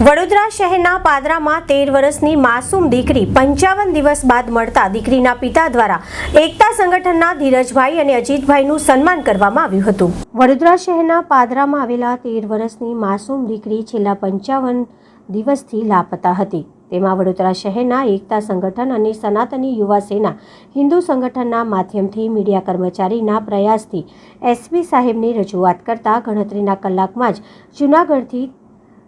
વડોદરા શહેરના પાદરામાં તેર વર્ષની માસૂમ દીકરી પંચાવન દિવસ બાદ મળતા દીકરીના પિતા દ્વારા એકતા સંગઠનના ધીરજભાઈ અને અજીતભાઈનું સન્માન કરવામાં આવ્યું હતું. વડોદરા શહેરના પાદરામાં આવેલા તેર વર્ષની માસૂમ દીકરી છેલ્લા પંચાવન દિવસથી લાપતા હતી. તેમાં વડોદરા શહેરના એકતા સંગઠન અને સનાતની યુવા સેના, હિન્દુ સંગઠનના માધ્યમથી મીડિયા કર્મચારીના પ્રયાસથી એસપી સાહેબની રજૂઆત કરતા ગણતરીના કલાકમાં જ જૂનાગઢથી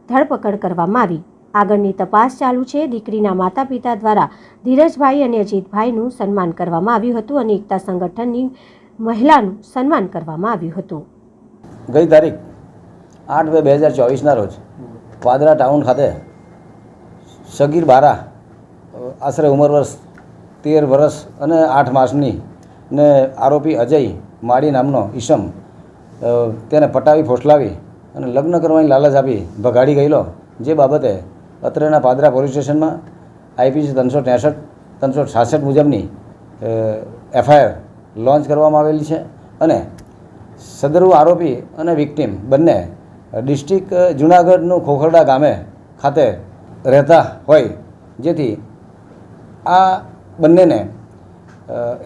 ધરપકડ કરવામાં આવી. આગળની તપાસ ચાલુ છે. દીકરીના માતા પિતા દ્વારા ધીરજભાઈ અને અજીતભાઈનું સન્માન કરવામાં આવ્યું હતું અને એકતા સંગઠનની મહિલાનું સન્માન કરવામાં આવ્યું હતું. ગઈ તારીખ આઠ બે બે હજાર ચોવીસના રોજ પાદરા ટાઉન ખાતે સગીર બારા આશરે ઉંમર વર્ષ તેર વર્ષ અને આઠ માસની ને આરોપી અજય માળી નામનો ઈસમ તેને પટાવી, ફોસલાવી અને લગ્ન કરવાની લાલચ આપી ભગાડી ગયેલો. જે બાબતે અત્રેના પાદરા પોલીસ સ્ટેશનમાં આઈપીસી ત્રણસો ત્રેસઠ, ત્રણસો છાસઠ મુજબની એફઆઈઆર લોન્ચ કરવામાં આવેલી છે અને સદરુ આરોપી અને વિક્ટીમ બંને ડિસ્ટ્રિક્ટ જુનાગઢનું ખોખરડા ગામે ખાતે રહેતા હોય. જેથી આ બંનેને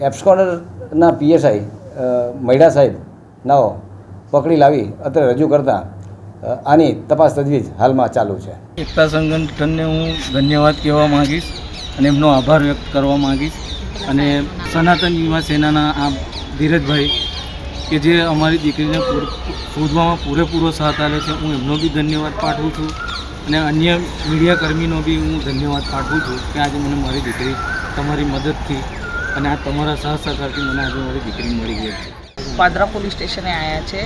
એપ્સકોનરના પીએસઆઈ મૈડા સાહેબ નાઓ પકડી લાવી અત્રે રજૂ કરતા આની તપાસ તજવીજ હાલમાં ચાલુ છે. એકતા સંગઠનને હું ધન્યવાદ કહેવા માગીશ અને એમનો આભાર વ્યક્ત કરવા માગીશ. અને સનાતન યુવા સેનાના આ ધીરજભાઈ કે જે અમારી દીકરીને શોધવામાં પૂરેપૂરો સાથ આપે છે, હું એમનો બી ધન્યવાદ પાઠવું છું. અને અન્ય મીડિયા કર્મીનો બી હું ધન્યવાદ પાઠવું છું કે આજે મને મારી દીકરી તમારી મદદથી અને આ તમારા સહ સહકારથી મને આજે મારી દીકરી મળી ગઈ છે. પાદરા પોલીસ સ્ટેશને આવ્યા છે.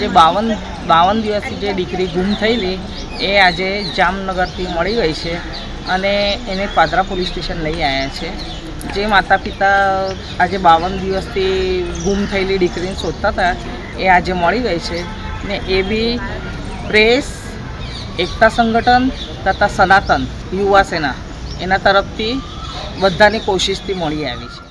જે બાવન બાવન દિવસથી જે દીકરી ગુમ થયેલી, એ આજે જામનગરથી મળી ગઈ છે અને એને પાદરા પોલીસ સ્ટેશન લઈ આવ્યા છે. જે માતા પિતા આજે બાવન દિવસથી ગુમ થયેલી દીકરીને શોધતા હતા, એ આજે મળી ગઈ છે ને એ બી પ્રેસ, એકતા સંગઠન તથા સનાતન યુવા સેના એના તરફથી બધાની કોશિશથી મળી આવી છે.